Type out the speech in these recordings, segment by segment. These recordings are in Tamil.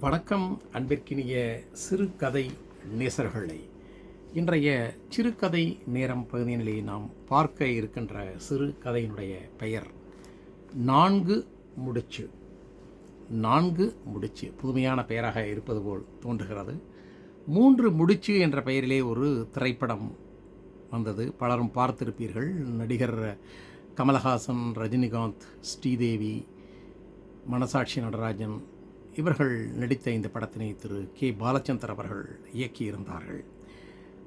வணக்கம் அன்பிற்கினிய சிறுகதை நேசர்களை. இன்றைய சிறுகதை நேரம் பகுதியினிலே நாம் பார்க்க இருக்கின்ற சிறுகதையினுடைய பெயர் நான்கு முடிச்சு. நான்கு முடிச்சு புதுமையான பெயராக இருப்பது போல் தோன்றுகிறது. மூன்று முடிச்சு என்ற பெயரிலே ஒரு திரைப்படம் வந்தது. பலரும் பார்த்திருப்பீர்கள். நடிகர் கமலஹாசன் ரஜினிகாந்த் ஸ்ரீதேவி மனசாட்சி நடராஜன் இவர்கள் நடித்த இந்த படத்தினை திரு கே. பாலச்சந்தர் அவர்கள் இயக்கியிருந்தார்கள்.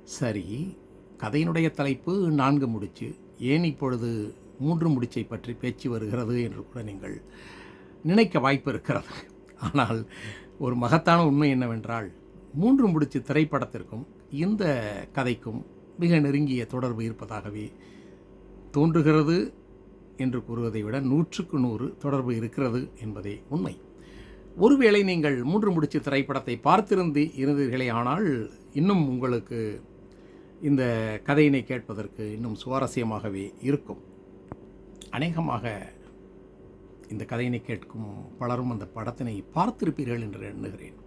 சரி கதையினுடைய தலைப்பு நான்கு முடிச்சு ஏன் இப்பொழுது மூன்று முடிச்சை பற்றி பேச்சு வருகிறது என்று கூட நீங்கள் நினைக்க வாய்ப்பு இருக்கிறது. ஆனால் ஒரு மகத்தான உண்மை என்னவென்றால் மூன்று முடிச்சு திரைப்படத்திற்கும் இந்த கதைக்கும் மிக நெருங்கிய தொடர்பு இருப்பதாகவே தோன்றுகிறது என்று கூறுவதை விட நூற்றுக்கு நூறு தொடர்பு இருக்கிறது என்பதே உண்மை. ஒருவேளை நீங்கள் மூன்று முடிச்சு திரைப்படத்தை பார்த்திருந்து இருந்தீர்களே ஆனால் இன்னும் உங்களுக்கு இந்த கதையினை கேட்பதற்கு இன்னும் சுவாரஸ்யமாகவே இருக்கும். அநேகமாக இந்த கதையினை கேட்கும் பலரும் அந்த படத்தினை பார்த்திருப்பீர்கள் என்று எண்ணுகிறேன்.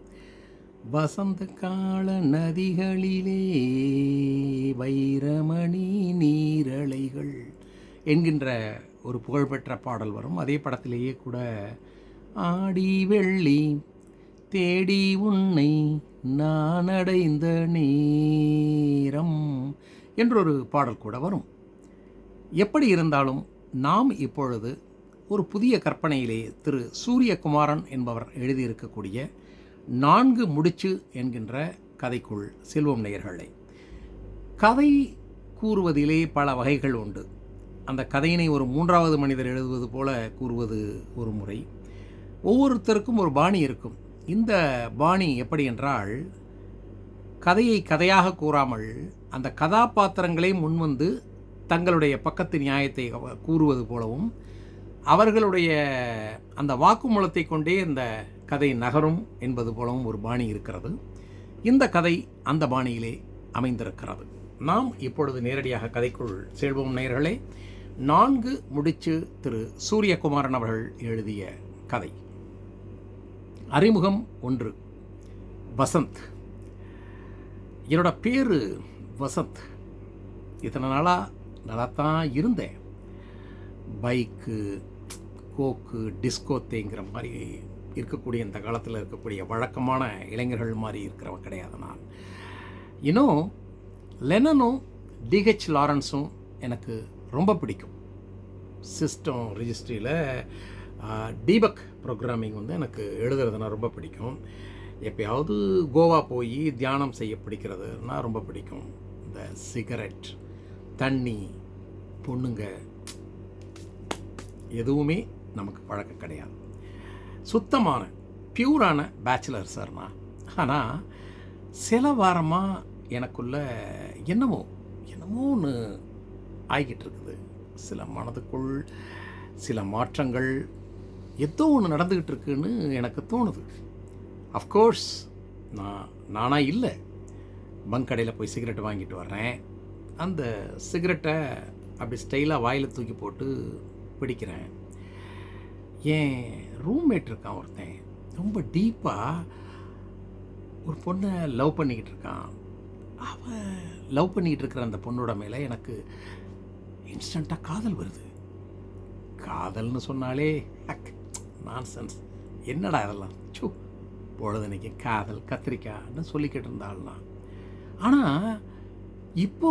வசந்த கால நதிகளிலே வைரமணி நீரலைகள் என்கின்ற ஒரு புகழ்பெற்ற பாடல் வரும். அதே படத்திலேயே கூட ஆடி வெள்ளி தேடி உன்னை நான் அடைந்த நேரம் என்றொரு பாடல் கூட வரும். எப்படி இருந்தாலும் நாம் இப்பொழுது ஒரு புதிய கற்பனையிலே திரு சூரியகுமாரன் என்பவர் எழுதியிருக்கக்கூடிய நான்கு முடிச்சு என்கின்ற கதைக்குள் செல்வம் நேயர்களை. கதை கூறுவதிலே பல வகைகள் உண்டு. அந்த கதையினை ஒரு மூன்றாவது மனிதர் எழுதுவது போல கூறுவது ஒரு முறை. ஒவ்வொருத்தருக்கும் ஒரு பாணி இருக்கும். இந்த பாணி எப்படி என்றால் கதையை கதையாக கூறாமல் அந்த கதாபாத்திரங்களே முன்வந்து தங்களுடைய பக்கத்து நியாயத்தை கூறுவது போலவும் அவர்களுடைய அந்த வாக்குமூலத்தை கொண்டே இந்த கதை நகரும் என்பது போலவும் ஒரு பாணி இருக்கிறது. இந்த கதை அந்த பாணியிலே அமைந்திருக்கிறது. நாம் இப்பொழுது நேரடியாக கதைக்குள் செல்வோம் நேர்களே நான்கு முடிச்சு திரு. சூரியகுமாரன் அவர்கள் எழுதிய கதை. அறிமுகம் ஒன்று. வசந்த். என்னோட பேர் வசந்த். இத்தனை நாளாக நல்லா தான் இருந்தேன். பைக்கு கோக்கு டிஸ்கோ தேங்கிற மாதிரி இருக்கக்கூடிய இந்த காலத்தில் இருக்கக்கூடிய வழக்கமான இளைஞர்கள் மாதிரி இருக்கிறவன் கிடையாது நான். இன்னும் லெனனும் டிஹெச் லாரன்ஸும் எனக்கு ரொம்ப பிடிக்கும். சிஸ்டம் ரிஜிஸ்ட்ரியில் டீபக் ப்ரோக்ராமிங் வந்து எனக்கு எழுதுறதுனா ரொம்ப பிடிக்கும். எப்பயாவது கோவா போய் தியானம் செய்ய பிடிக்கிறதுனா ரொம்ப பிடிக்கும். இந்த சிகரெட் தண்ணி பொண்ணுங்க எதுவுமே நமக்கு பழக்கம் கிடையாது. சுத்தமான பியூரான பேச்சுலர் சார் நான். ஆனால் சில வாரமாக எனக்குள்ள என்னமோ என்னமோ ஒன்று ஆகிக்கிட்டு இருக்குது. சில மனதுக்குள் சில மாற்றங்கள் ஏதோ ஒன்று நடந்துக்கிட்டு இருக்குன்னு எனக்கு தோணுது. அஃப்கோர்ஸ் நான் நானாக இல்லை. பங்க் கடையில் போய் சிகரெட் வாங்கிட்டு வர்றேன். அந்த சிகரெட்டை அப்படி ஸ்டைலாக வாயில் தூக்கி போட்டு பிடிக்கிறேன். என் ரூம்மேட் இருக்கான் ஒருத்தன். ரொம்ப டீப்பாக ஒரு பொண்ணை லவ் பண்ணிக்கிட்டு இருக்கான். அவன் லவ் பண்ணிக்கிட்டு இருக்கிற அந்த பொண்ணோட மேலே எனக்கு இன்ஸ்டண்ட்டாக காதல் வருது. காதல்னு சொன்னாலே நான்சென்ஸ் என்னடா இதெல்லாம்? சூ பொழுதுனைக்கு காதல் கத்திரிக்காய்னு சொல்லிக்கிட்டு இருந்தாள்னா ஆனால் இப்போ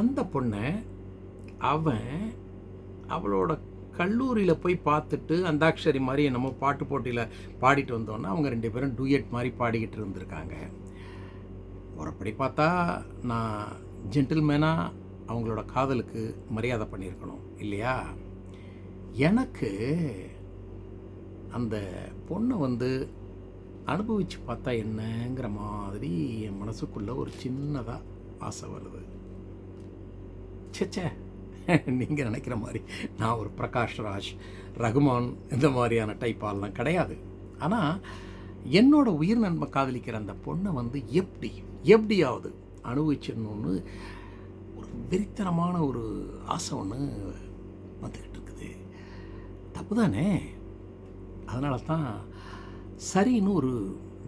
அந்த பொண்ணை அவன் அவளோட கல்லூரியில் போய் பார்த்துட்டு அந்தாக்ஷரி மாதிரி என்னமோ பாட்டு போட்டியில் பாடிட்டு வந்தோன்னா அவங்க ரெண்டு பேரும் டூயட் மாதிரி பாடிக்கிட்டு இருந்திருக்காங்க. ஒருப்படி பார்த்தா நான் ஜென்டில்மேனாக அவங்களோட காதலுக்கு மரியாதை பண்ணியிருக்கணும் இல்லையா? எனக்கு அந்த பொண்ணை வந்து அனுபவித்து பார்த்தா என்னங்கிற மாதிரி என் மனசுக்குள்ளே ஒரு சின்னதாக ஆசை வருது. ச்சே நீங்கள் நினைக்கிற மாதிரி நான் ஒரு பிரகாஷ் ராஜ் ரகுமான் இந்த மாதிரியான டைப் ஆள்லாம் கிடையாது. ஆனால் என்னோடய உயிர் நன்மை காதலிக்கிற அந்த பொண்ணை வந்து எப்படி எப்படியாவது அனுபவிச்சிடணும்னு ஒரு வெறித்தனமான ஒரு ஆசை ஒன்று வந்துக்கிட்டு இருக்குது. தப்பு தானே அதனால தான் சரின்னு ஒரு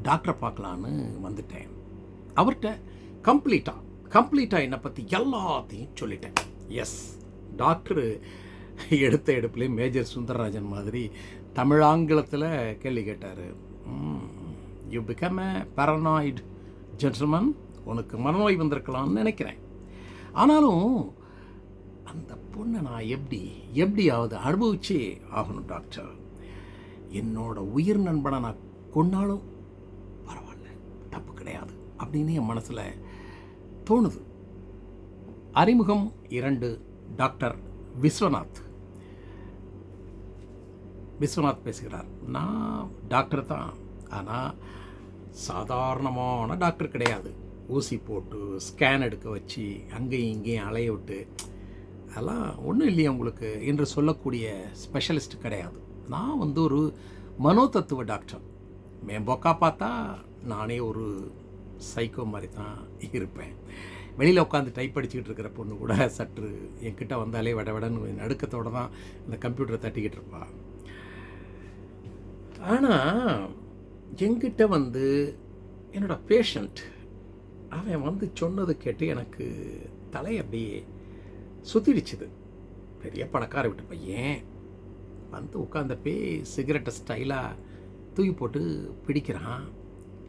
டாக்டரை பார்க்கலான்னு வந்துட்டேன். அவர்கிட்ட கம்ப்ளீட்டாக கம்ப்ளீட்டாக என்னை பற்றி எல்லாத்தையும் சொல்லிட்டேன். எஸ் டாக்டரு எடுத்த எடுப்புலேயே மேஜர் சுந்தரராஜன் மாதிரி தமிழாங்கிலத்தில் கேள்வி கேட்டார். You become a paranoid gentleman உனக்கு மனநோய் வந்திருக்கலாம்னு நினைக்கிறேன். ஆனாலும் அந்த பொண்ணை நான் எப்படி எப்படியாவது அனுபவிச்சே ஆகணும் டாக்டர் என்னோட உயிர் நண்பனை நான் கொன்னாலும் பரவாயில்ல தப்பு கிடையாது அப்படின்னு என் மனசில் தோணுது. அறிமுகம் இரண்டு டாக்டர் விஸ்வநாத். விஸ்வநாத் பேசுகிறார். நான் டாக்டர் தான். ஆனால் சாதாரணமான டாக்டர் கிடையாது. ஊசி போட்டு ஸ்கேன் எடுக்க வச்சு அங்கேயும் இங்கேயும் அலைய விட்டு அதெல்லாம் ஒன்றும் இல்லையே உங்களுக்கு என்று சொல்லக்கூடிய ஸ்பெஷலிஸ்ட் கிடையாது. நான் வந்து ஒரு மனோதத்துவ டாக்டர். மேம்போக்கா பார்த்தா நானே ஒரு சைக்கோ மாதிரி தான் இருப்பேன். வெளியில் உட்காந்து டைப் அடிச்சுக்கிட்டு இருக்கிற பொண்ணு கூட சற்று என்கிட்ட வந்தாலே விட விடன்னு நடுக்கத்தோடு தான் இந்த கம்ப்யூட்டரை தட்டிக்கிட்டு இருப்பா. ஆனால் எங்கிட்ட வந்து என்னோட பேஷண்ட் அவன் வந்து சொன்னது கேட்டு எனக்கு தலை அப்படியே சுத்திடுச்சுது. பெரிய பணக்கார விட்டு பையன். வந்து உட்காந்தப்பே சிகரெட்டை ஸ்டைலாக தூக்கி போட்டு பிடிக்கிறான்.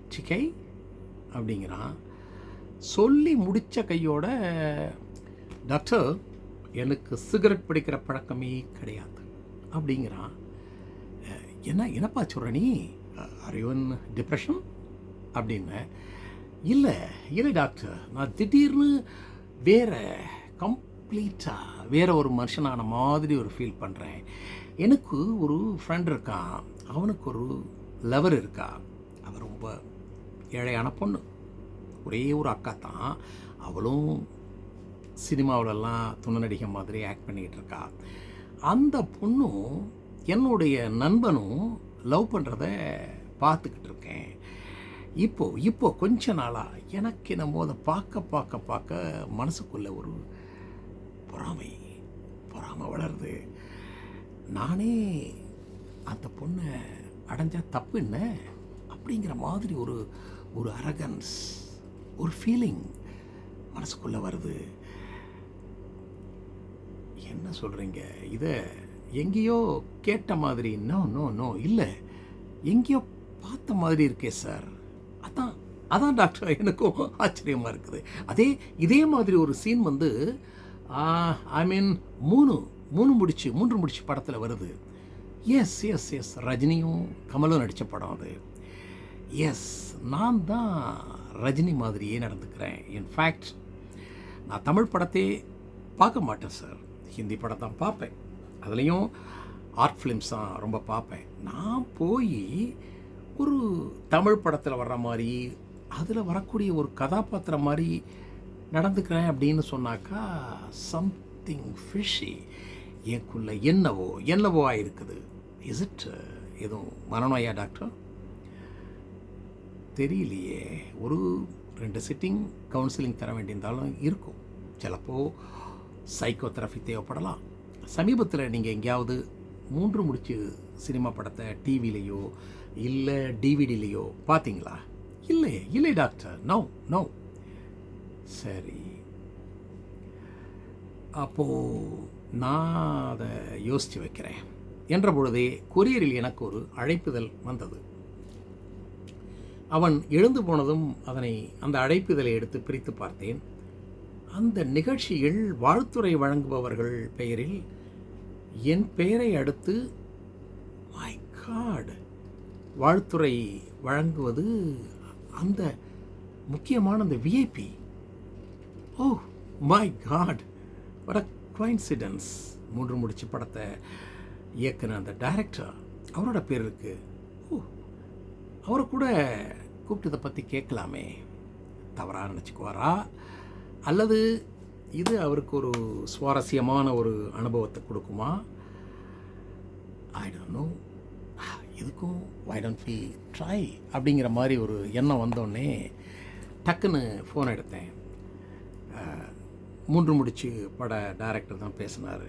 சிக்கை அப்படிங்கிறான். சொல்லி முடித்த கையோட டாக்டர் எனக்கு சிகரெட் பிடிக்கிற பழக்கமே கிடையாது. அப்படிங்கிறான். என்ன என்னப்பா சொல்கிற நீ? அறிவன் டிப்ரெஷன் அப்படின்னு. இல்லை இல்லை டாக்டர். நான் திடீர்னு வேற கம்ப்ளீட்டாக வேறு ஒரு மனுஷனான மாதிரி ஒரு ஃபீல் பண்ணுறேன் எனக்கு ஒரு ஃப்ரெண்ட் இருக்கான் அவனுக்கு ஒரு லவர் இருக்கா? அவன் ரொம்ப ஏழையான பொண்ணு. ஒரே ஒரு அக்கா தான் அவளும் சினிமாவிலலாம் துணை நடிகை மாதிரி ஆக்ட் பண்ணிக்கிட்டு இருக்கா. அந்த பொண்ணும் என்னுடைய நண்பனும் லவ் பண்ணுறத பார்த்துக்கிட்டு இருக்கேன். இப்போ இப்போ கொஞ்ச நாளாக எனக்கு என்னமோ அதை பார்க்க பார்க்க பார்க்க மனசுக்குள்ளே ஒரு பொறாமை பொறாமை வளருது. நானே அந்த பொண்ணை அடைஞ்சால் தப்பு என்ன? அப்படிங்கிற மாதிரி ஒரு ஒரு அரகன்ஸ் ஒரு ஃபீலிங் மனசுக்குள்ளே வருது. என்ன சொல்கிறீங்க இதை எங்கேயோ கேட்ட மாதிரி நோ நோ நோ இல்லை எங்கேயோ பார்த்த மாதிரி இருக்கே சார் அதான் அதான் டாக்டர் எனக்கும் ஆச்சரியமாக இருக்குது. அதே இதே மாதிரி ஒரு சீன் வந்து ஐ மீன் மூணு மூணு முடிச்சு மூன்று முடிச்சு படத்தில் வருது. எஸ் எஸ் எஸ் ரஜினியும் கமலும் நடித்த படம் அது. எஸ் நான் தான் ரஜினி மாதிரியே நடந்துக்கிறேன். இன்ஃபேக்ட் நான் தமிழ் படத்தை பார்க்க மாட்டேன் சார் ஹிந்தி படம் தான் பார்ப்பேன். அதுலேயும் ஆர்ட் ஃபிலிம்ஸ் தான் ரொம்ப பார்ப்பேன். நான் போய் ஒரு தமிழ் படத்தில் வர்ற மாதிரி அதில் வரக்கூடிய ஒரு கதாபாத்திரம் மாதிரி நடந்துக்கிறேன் அப்படின்னு சொன்னாக்கா சம்திங் ஃபிஷி எனக்குள்ள என்னவோ என்னவோ ஆயிருக்குது. இஸ் இட் எதுவும் மனநோயா டாக்டர் தெரியலையே. ஒரு ரெண்டு சிட்டிங் கவுன்சிலிங் தர வேண்டியிருந்தாலும் இருக்கும். சிலப்போ சைக்கோ தெரபி தேவைப்படலாம். சமீபத்தில் நீங்கள் எங்கேயாவது மூன்று முடிச்சு சினிமா படத்தை டிவிலேயோ இல்லை டிவிடிலேயோ பார்த்தீங்களா? இல்லை இல்லை டாக்டர் நோ நோ சரி. அப்போது நான் அதை யோசித்து வைக்கிறேன். என்ற பொழுதே கொரியரில் எனக்கு ஒரு அழைப்புதல் வந்தது. அவன் எழுந்து போனதும் அதனை அந்த அழைப்புதலை எடுத்து பிரித்து பார்த்தேன். அந்த நிகழ்ச்சியில் வாழ்த்துறை வழங்குபவர்கள் பெயரில் என் பெயரை அடுத்து மை காட் வாழ்த்துறை வழங்குவது அந்த முக்கியமான அந்த விஐபி ஓ மை காட் வட a மூன்று முடிச்சு படத்தை இயக்குன அந்த டைரக்டர் அவரோட பேர் இருக்குது ஓ அவரை கூட கூப்பிட்டதை பற்றி கேட்கலாமே. தவறாக நினச்சிக்குவாரா? அல்லது இது அவருக்கு ஒரு சுவாரஸ்யமான ஒரு அனுபவத்தை கொடுக்குமா? ஐ டோன்ட் நோ இதுக்கும் ஐ டோன்ட் ஃபீல் ட்ரை அப்படிங்கிற மாதிரி ஒரு எண்ணம் வந்தோடனே டக்குன்னு ஃபோன் எடுத்தேன். மூன்று முடிச்சு பட டைரக்டர் தான் பேசினார்.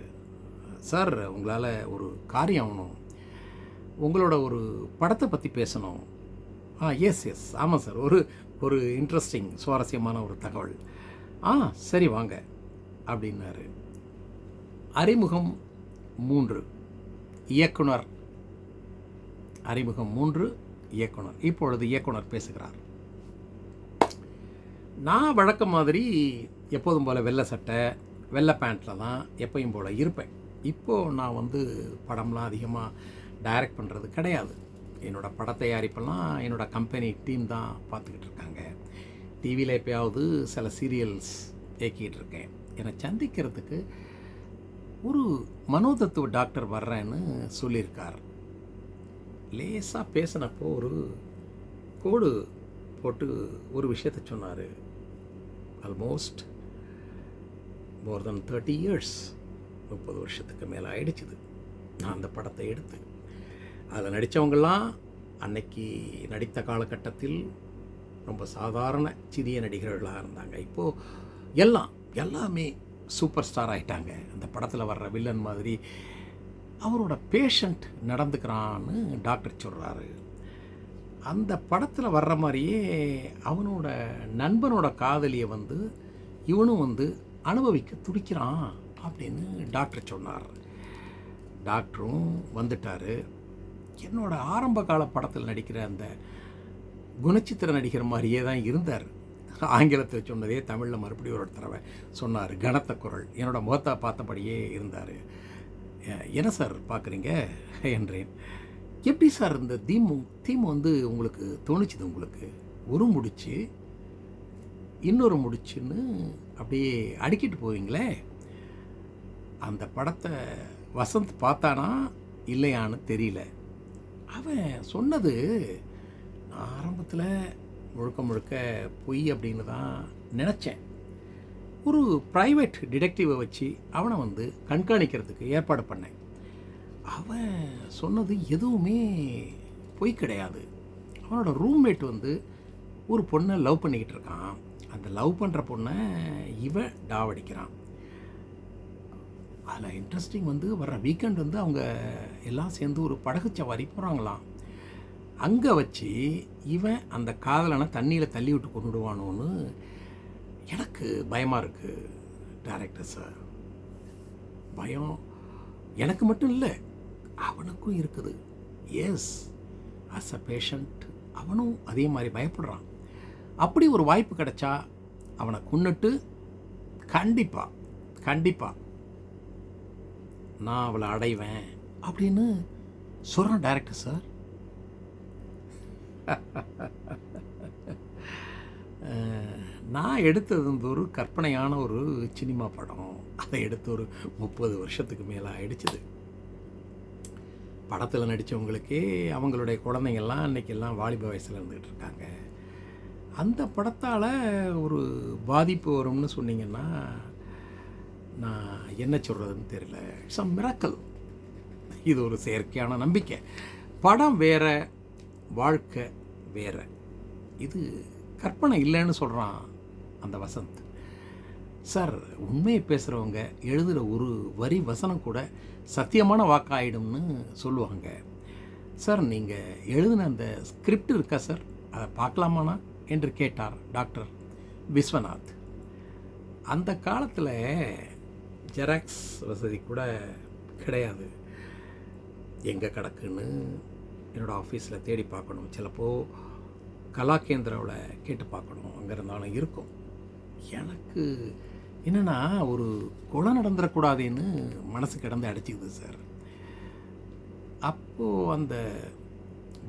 சார் உங்களால் ஒரு காரியம் ஆகணும். உங்களோட ஒரு படத்தை பற்றி பேசணும். ஆ எஸ் எஸ் ஆமாம் சார் ஒரு ஒரு இன்ட்ரெஸ்டிங் சுவாரஸ்யமான ஒரு தகவல். ஆ சரி வாங்க. அப்படின்னாரு. அறிமுகம் மூன்று. இயக்குனர். அறிமுகம் மூன்று இயக்குனர். இப்பொழுது இயக்குனர் பேசுகிறார். நான் வழக்கம் மாதிரி எப்போதும் போல் வெள்ளை சட்டை வெள்ளை பேண்ட்டில் தான் எப்பயும் போல் இருப்பேன். இப்போது நான் வந்து படம்லாம் அதிகமாக டைரக்ட் பண்ணுறது கிடையாது. என்னோடய பட தயாரிப்பெல்லாம் என்னோடய கம்பெனி டீம் தான் பார்த்துக்கிட்டு இருக்காங்க. டிவியில் எப்பயாவது சில சீரியல்ஸ் இயக்கிகிட்டு இருக்கேன். என்னை சந்திக்கிறதுக்கு ஒரு மனோதத்துவ டாக்டர் வர்றேன்னு சொல்லியிருக்கார். லேசாக பேசினப்போ ஒரு கோடு போட்டு ஒரு விஷயத்த சொன்னார். Almost more then thirty years முப்பது வருஷத்துக்கு மேலே ஆயிடுச்சுது. நான் அந்த படத்தை எடுத்து அதில் நடித்தவங்கெல்லாம் அன்னைக்கு நடித்த காலகட்டத்தில் ரொம்ப சாதாரண சிறிய நடிகர்களாக இருந்தாங்க. இப்போது எல்லாம் எல்லாமே சூப்பர் ஸ்டார் ஆயிட்டாங்க. அந்த படத்தில் வர்ற வில்லன் மாதிரி அவரோட பேஷண்ட் நடந்துக்கிறான்னு டாக்டர் சொல்கிறாரு அந்த படத்தில் வர்ற மாதிரியே அவனோட நண்பனோட காதலியை வந்து இவனும் வந்து அனுபவிக்க துடிக்கிறான் அப்படின்னு டாக்டர் சொன்னார். டாக்டரும் வந்துட்டார். என்னோட ஆரம்ப கால படத்தில் நடிக்கிற அந்த குணச்சித்திர நடிகர் மாதிரியே தான் இருந்தார். ஆங்கிலத்தில் சொன்னதே தமிழில் மறுபடியும் ஒரு தடவை சொன்னார். கனத்த குரல். என்னோட முகத்தை பார்த்தபடியே இருந்தார். என்ன சார் பார்க்குறீங்க? என்றேன். எப்படி சார் இந்த தீம் தீம் வந்து உங்களுக்கு தோணுச்சுது உங்களுக்கு? ஒரு முடிச்சு இன்னொரு முடிச்சுன்னு அப்படியே அடுக்கிட்டு போவீங்களே? அந்த படத்தை வசந்த் பார்த்தானா? இல்லையான்னு தெரியல. அவன் சொன்னது ஆரம்பத்தில் முழுக்க முழுக்க பொய் அப்படின்னு தான் நினச்சேன். ஒரு ப்ரைவேட் டிடெக்டிவை வச்சு அவனை வந்து கண்காணிக்கிறதுக்கு ஏற்பாடு பண்ணேன். அவன் சொன்னது எதுவுமே பொய் கிடையாது. அவனோட ரூம்மேட் வந்து ஒரு பொண்ணை லவ் பண்ணிக்கிட்டு இருக்கான். அந்த லவ் பண்ணுற பொண்ணை இவன் டாவடிக்கிறான். அதில் இன்ட்ரெஸ்டிங் வந்து வர்ற வீக்கெண்ட் வந்து அவங்க எல்லாம் சேர்ந்து ஒரு படகு சவாரி போகிறாங்களாம் அங்கே வச்சு இவன் அந்த காதலனை தண்ணியில் தள்ளி விட்டு கொண்டுடுவானோன்னு எனக்கு பயமாக இருக்குது டேரக்டர் சார் பயம் எனக்கு மட்டும் இல்லை அவனுக்கும் இருக்குது. எஸ் அஸ் அ பேஷண்ட் அவனும் அதே மாதிரி பயப்படுறான். அப்படி ஒரு வாய்ப்பு கிடைச்சா அவனை கொன்னுட்டு கண்டிப்பாக கண்டிப்பாக நான் அவளை அடைவேன் அப்படின்னு சொல்கிறேன் டேரக்டர் சார் நான் எடுத்தது வந்து ஒரு கற்பனையான ஒரு சினிமா படம். அதை எடுத்து ஒரு முப்பது வருஷத்துக்கு மேலே ஆயிடுச்சுது. படத்தில் நடித்தவங்களுக்கே அவங்களுடைய குழந்தைங்கள்லாம் அன்றைக்கெல்லாம் வாலிப வயசில் இருந்துகிட்டு இருக்காங்க. அந்த படத்தால் ஒரு பாதிப்பு வரும்னு சொன்னீங்கன்னா நான் என்ன சொல்கிறதுன்னு தெரியல. இட்ஸ் அ மிராக்கல் இது ஒரு செயற்கையான நம்பிக்கை. படம் வேற வாழ்க்கை வேற. இது கற்பனை இல்லைன்னு சொல்கிறான் அந்த வசந்த். சார் உண்மையை பேசுகிறவங்க எழுதுகிற ஒரு வரி வசனம் கூட சத்தியமான வாக்காயிடும்னு சொல்லுவாங்க. சார் நீங்கள் எழுதின அந்த ஸ்கிரிப்ட் இருக்கா சார் அதை பார்க்கலாமாண்ணா? என்று கேட்டார் டாக்டர் விஸ்வநாத். அந்த காலத்தில் ஜெராக்ஸ் வசதி கூட கிடையாது. எங்கே கிடக்குன்னு என்னோடய ஆஃபீஸில் தேடி பார்க்கணும். சிலப்போ கலாகேந்திராவில் கேட்டு பார்க்கணும். அங்கே இருந்தாலும் இருக்கும். எனக்கு என்னென்னா ஒரு கொலை நடந்துடக்கூடாதுன்னு மனசு கிடந்து அடிச்சுக்குது சார். அப்போது அந்த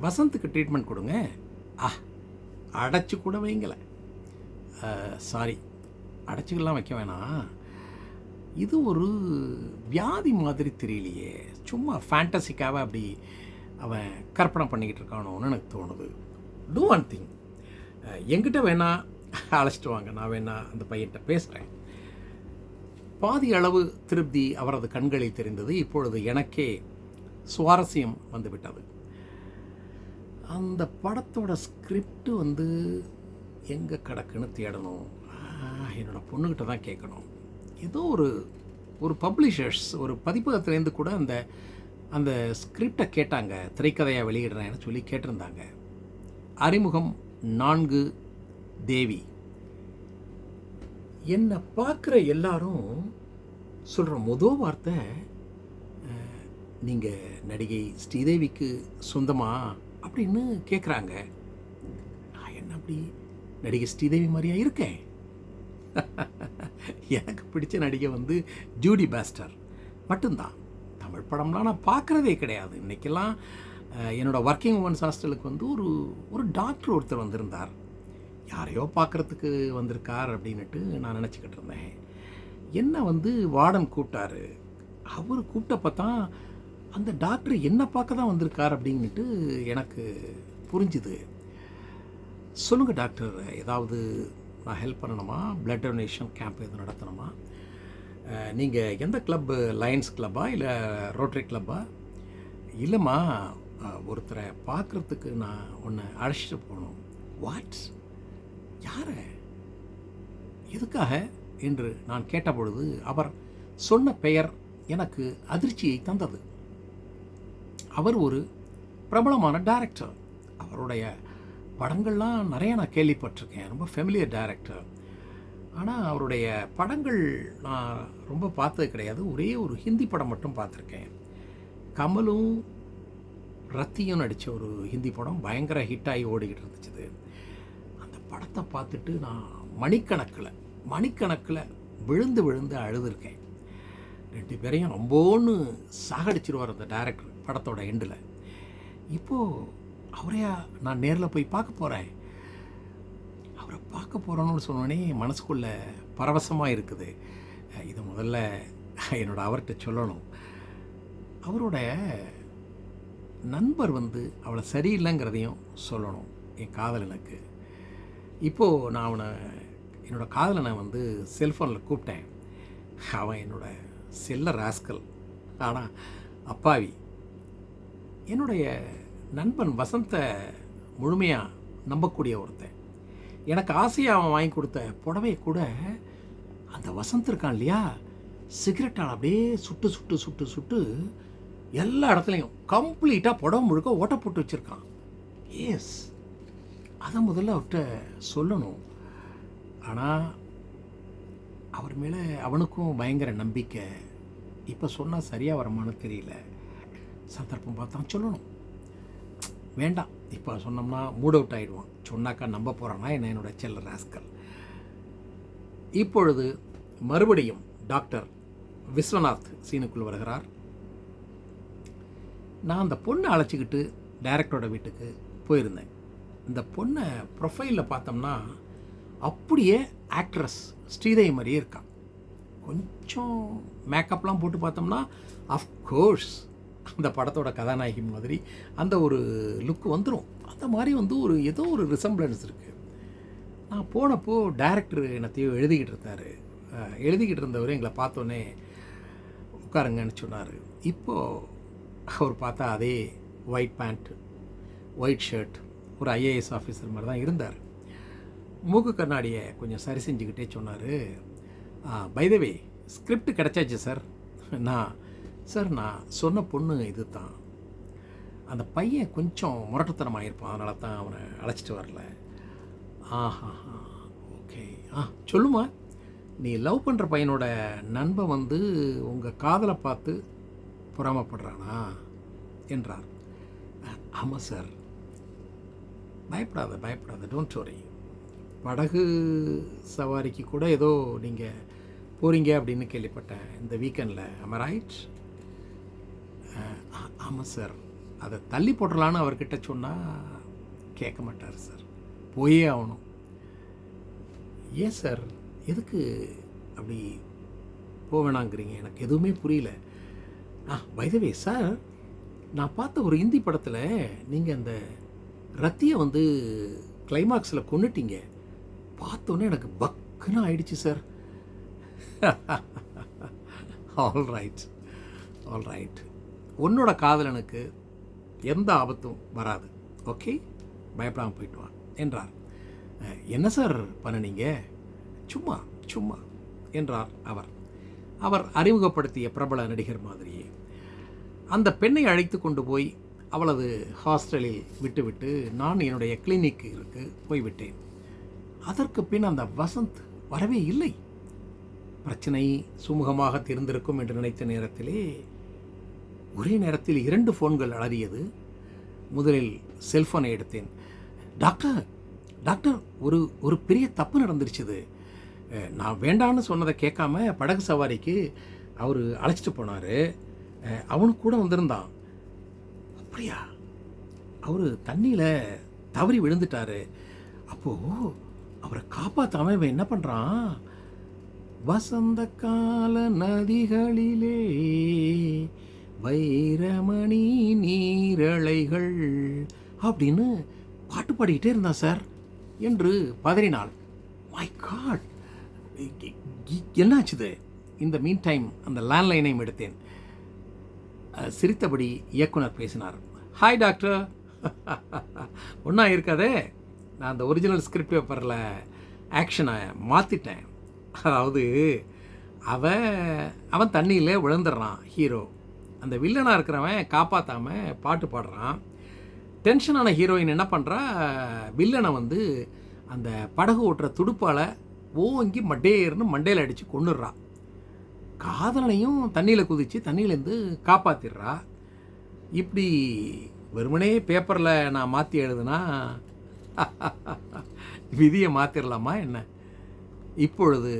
வசந்துக்கு ட்ரீட்மெண்ட் கொடுங்க. ஆ அடைச்சி கூட வைங்களேன் சாரி அடைச்சிக்கலாம் வைக்க வேணாம். இது ஒரு வியாதி மாதிரி தெரியலையே. சும்மா ஃபேண்டசிக்காக அப்படி அவன் கற்பனை பண்ணிக்கிட்டு இருக்கானோன்னு எனக்கு தோணுது. டூ ஒன் திங் எங்கிட்ட வேணா அழைச்சிட்டு வாங்க. நான் வேணா அந்த பையன்கிட்ட பேசுகிறேன் பாதி அளவு திருப்தி அவரது கண்களில் தெரிந்தது. இப்பொழுது எனக்கே சுவாரஸ்யம் வந்துவிட்டது. அந்த படத்தோட ஸ்கிரிப்ட் வந்து எங்கே கிடக்குன்னு தேடணும். என்னோடய பொண்ணுக்கிட்ட தான் கேட்கணும். ஏதோ ஒரு ஒரு பப்ளிஷர்ஸ் ஒரு பதிப்பகத்துலேருந்து கூட அந்த அந்த ஸ்கிரிப்டை கேட்டாங்க. திரைக்கதையாக வெளியிடுறேன்னு சொல்லி கேட்டிருந்தாங்க. அறிமுகம் நான்கு தேவி. என்னை பார்க்குற எல்லாரும் சொல்கிற முதல் வார்த்தை நீங்கள் நடிகை ஸ்ரீதேவிக்கு சொந்தமாக அப்படின்னு கேட்குறாங்க நான் என்ன அப்படி நடிகை ஸ்ரீதேவி மாதிரியா இருக்கேன்? எனக்கு பிடிச்ச நடிகை வந்து ஜூடி பாஸ்டர். மட்டும்தான். தமிழ் படம்லாம் நான் பார்க்குறதே கிடையாது. இன்றைக்கெல்லாம் என்னோட ஒர்க்கிங் உமன்ஸ் ஹாஸ்டலுக்கு வந்து ஒரு ஒரு டாக்டர் ஒருத்தர் வந்திருந்தார். யாரையோ பார்க்குறதுக்கு வந்திருக்கார் அப்படின்னுட்டு நான் நினச்சிக்கிட்டு இருந்தேன். என்ன வந்து வார்டன் கூப்பிட்டாரு? அவர் கூப்பிட்டப்ப தான் அந்த டாக்டர் என்ன பார்க்க தான் வந்திருக்கார் அப்படின்ட்டு எனக்கு புரிஞ்சுது. சொல்லுங்கள் டாக்டர் ஏதாவது நான் ஹெல்ப் பண்ணணுமா? பிளட் டொனேஷன் கேம்ப் எதுவும் நடத்தணுமா? நீங்கள் எந்த கிளப்பு லயன்ஸ் கிளப்பா இல்லை ரோட்டரி கிளப்பா இல்லைம்மா ஒருத்தரை பார்க்குறதுக்கு நான் உன்னை அழைச்சிட்டு போகணும். வாட்ஸ் யார? எதுக்காக? என்று நான் கேட்டபொழுது அவர் சொன்ன பெயர் எனக்கு அதிர்ச்சியை தந்தது. அவர் ஒரு பிரபலமான டைரக்டர் அவருடைய படங்கள்லாம் நிறைய நான் கேள்விப்பட்டிருக்கேன். ரொம்ப ஃபெமிலியர் டைரக்டர் ஆனால் அவருடைய படங்கள் நான் ரொம்ப பார்த்தது கிடையாது. ஒரே ஒரு ஹிந்தி படம் மட்டும் பார்த்துருக்கேன். கமலும் ரத்தியும் நடித்த ஒரு ஹிந்தி படம் பயங்கர ஹிட்டாகி ஓடிக்கிட்டு இருந்துச்சு. அந்த படத்தை பார்த்துட்டு நான் மணிக்கணக்கில் மணிக்கணக்கில் விழுந்து விழுந்து அழுதுருக்கேன். ரெண்டு பேரையும் ரொம்பன்னு சாகடிச்சிருவார் அந்த டைரக்டர் படத்தோட எண்டில் இப்போது அவரையா நான் நேரில் போய் பார்க்க போகிறேன் அவரை பார்க்க போகிறோன்னு சொன்னோடனே மனசுக்குள்ள பரவசமாக இருக்குது. இது முதல்ல என்னோட அவர்கிட்ட சொல்லணும். அவரோட நண்பர் வந்து அவளை சரியில்லைங்கிறதையும் சொல்லணும். என் காதலனுக்கு இப்போது நான் அவனை என்னோடய காதலனை வந்து செல்ஃபோனில் கூப்பிட்டேன். அவன் என்னோடய செல்ல ராஸ்கல். ஆனால் அப்பாவி. என்னுடைய நண்பன் வசந்தை முழுமையாக நம்பக்கூடிய ஒருத்தன். எனக்கு ஆசையாக அவன் வாங்கி கொடுத்த புடவையை கூட அந்த வசந்த் இருக்கான் இல்லையா? சிகரெட்டால் அப்படியே சுட்டு சுட்டு சுட்டு சுட்டு எல்லா இடத்துலையும் கம்ப்ளீட்டாக புடவை முழுக்க ஓட்ட போட்டு வச்சுருக்கான். எஸ் அதை முதல்ல அவர்கிட்ட சொல்லணும். ஆனால் அவர் மேலே அவனுக்கும் பயங்கர நம்பிக்கை. இப்போ சொன்னால் சரியாக வரமான்னு தெரியல. சந்தர்ப்பம் பார்த்தா சொல்லணும். வேண்டாம். இப்போ சொன்னோம்னா மூட் அவுட் ஆகிடுவான் சொன்னாக்கா நம்ப போகிறானா என்ன என்னோட செல்ல ராஸ்கல் இப்பொழுது மறுபடியும் டாக்டர் விஸ்வநாத் சீனுக்குள் வருகிறார். நான் அந்த பொண்ணை அழைச்சிக்கிட்டு டைரக்டரோட வீட்டுக்கு போயிருந்தேன். இந்த பொண்ணை ப்ரொஃபைலில் பார்த்தோம்னா அப்படியே ஆக்ட்ரஸ் ஸ்ரீதேவி மாதிரியே இருக்கான் கொஞ்சம் மேக்கப்லாம் போட்டு பார்த்தோம்னா அஃப்கோர்ஸ் அந்த படத்தோட கதாநாயகி மாதிரி அந்த ஒரு லுக் வந்துடும் அந்த மாதிரி வந்து ஒரு ஏதோ ஒரு ரிசம்பிளன்ஸ் இருக்குது நான் போனப்போ டேரக்டர் என்னத்தையோ எழுதிக்கிட்டு இருந்தார். எழுதிக்கிட்டு இருந்தவர் எங்களை பார்த்தோன்னே உட்காருங்கன்னு சொன்னார். இப்போது அவர் பார்த்தா அதே ஒயிட் பேண்ட் ஒயிட் ஷர்ட் ஒரு ஐஏஎஸ் ஆஃபீஸர் மாதிரி தான் இருந்தார். மூக்கு கண்ணாடியை கொஞ்சம் சரி செஞ்சுக்கிட்டே சொன்னார். பைதவே ஸ்கிரிப்ட் கிடச்சாச்சு சார் நான் சார் நான் சொன்ன பொண்ணு இது தான் அந்த பையன் கொஞ்சம் முரட்டுத்தனமாக இருப்பான் அதனால தான் அவனை அழைச்சிட்டு வரல. ஆஹா ஓகே. ஆ சொல்லுமா. நீ லவ் பண்ணுற பையனோட நண்பன் வந்து உங்கள் காதலை பார்த்து பொறாமப்படுறானா? என்றார். ஆமாம் சார். பயப்படாத பயப்படாத. Don't worry. படகு சவாரிக்கு கூட ஏதோ நீங்கள் போகிறீங்க அப்படின்னு கேள்விப்பட்டேன். இந்த வீக்கெண்டில் am ஆமாம் சார் அதை தள்ளி போட்டுடலான்னு அவர்கிட்ட சொன்னால் கேட்க மாட்டார் சார் போயே ஆகணும். ஏன் சார் எதுக்கு அப்படி போக வேணாங்கிறீங்க? எனக்கு எதுவுமே புரியல. ஆ வைதவே சார் நான் பார்த்த ஒரு ஹிந்தி படத்தில் நீங்கள் அந்த ரத்தியை வந்து கிளைமாக்ஸில் கொண்டுட்டீங்க பார்த்தோன்னே எனக்கு பக்குன்னு ஆயிடுச்சு sir all right all right உன்னோட காதலனுக்கு எந்த ஆபத்தும் வராது. ஓகே பயப்படாமல் போயிட்டு வா என்றார். என்ன சார் பண்ணுனீங்க? சும்மா சும்மா என்றார் அவர். அவர் அறிமுகப்படுத்திய பிரபல நடிகர் மாதிரியே. அந்த பெண்ணை அழைத்து கொண்டு போய் அவளது ஹாஸ்டலில் விட்டுவிட்டு நான் என்னுடைய கிளினிக்கு போய்விட்டேன். அதற்கு பின் அந்த வசந்த் வரவே இல்லை. பிரச்சனை சுமூகமாக தீர்ந்திருக்கும் என்று நினைத்த நேரத்திலே ஒரே நேரத்தில் இரண்டு ஃபோன்கள் அலறியது. முதலில் செல்ஃபோனை எடுத்தேன். டாக்டர் டாக்டர் ஒரு ஒரு பெரிய தப்பு நடந்துருச்சுது. நான் வேண்டான்னு சொன்னதை கேட்காம படகு சவாரிக்கு அவர் அழைச்சிட்டு போனார். அவனுக்கு கூட வந்திருந்தான். அப்படியா? அவர் தண்ணியில் தவறி விழுந்துட்டாரு. அப்போது அவரை காப்பாற்றாம இவன் என்ன பண்ணுறான் வசந்த கால நதிகளிலே வைரமணி நீரலைகள் அப்படின்னு பாட்டு பாடிக்கிட்டே இருந்தான் சார். என்று பதறினாள். மை காட் என்னாச்சுது இந்த மீன் டைம் அந்த லேண்ட்லைனையும் எடுத்தேன். சிரித்தபடி இயக்குனர் பேசினார். ஹாய் டாக்டர் ஒன்றா இருக்காதே? நான் அந்த ஒரிஜினல் ஸ்கிரிப்ட் பேப்பரில் ஆக்ஷனை மாற்றிட்டேன் அதாவது அவன் அவன் தண்ணியில் விழுந்துடுறான் ஹீரோ அந்த வில்லனாக இருக்கிறவன் காப்பாற்றாமல் பாட்டு பாடுறான். டென்ஷனான ஹீரோயின் என்ன பண்ணுறா வில்லனை வந்து அந்த படகு ஓட்டுற துடுப்பால் ஓங்கி மண்டேர்னு மண்டையில் அடித்து கொண்டுடுறா காதலனையும் தண்ணியில் குதித்து தண்ணியிலேருந்து காப்பாற்றிடுறா இப்படி வெறுமனே பேப்பரில் நான் மாற்றி எழுதுனா விதியை மாற்றிடலாமா என்ன? இப்பொழுது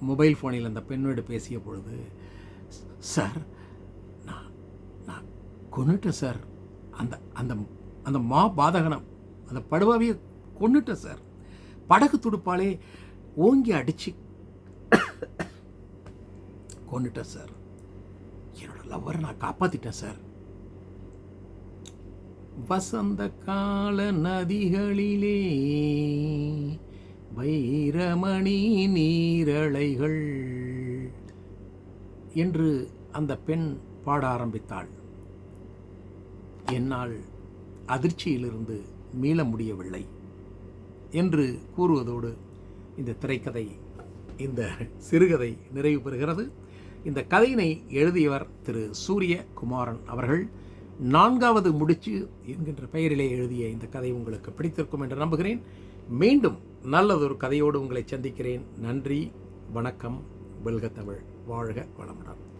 மொபைல் ஃபோனில் அந்த பெண்ணோடு பேசிய பொழுது சார் நான் நான் கொண்டுட்டேன் சார். அந்த அந்த அந்த மா பாதகனம் அந்த படுவாவையே கொண்டுட்டேன் சார். படகு துடுப்பாலே ஓங்கி அடித்து கொண்டுட்டேன் சார். என்னோட லவ்வரை நான் காப்பாற்றிட்டேன் சார். வசந்த கால நதிகளிலே வைரமணி நீரலைகள் என்று அந்த பெண் பாட ஆரம்பித்தாள். என்னால் அதிர்ச்சியிலிருந்து மீள முடியவில்லை என்று கூறுவதோடு இந்த திரைக்கதை இந்த சிறுகதை நிறைவு பெறுகிறது. இந்த கதையினை எழுதியவர் திரு. சூரிய குமாரன் அவர்கள். நான்காவது முடிச்சு என்கின்ற பெயரிலே எழுதிய இந்த கதை உங்களுக்கு பிடித்திருக்கும் என்று நம்புகிறேன். மீண்டும் நல்லதொரு கதையோடு உங்களை சந்திக்கிறேன். நன்றி வணக்கம் வெல்க தமிழ். வாழ்க வளமுடன்.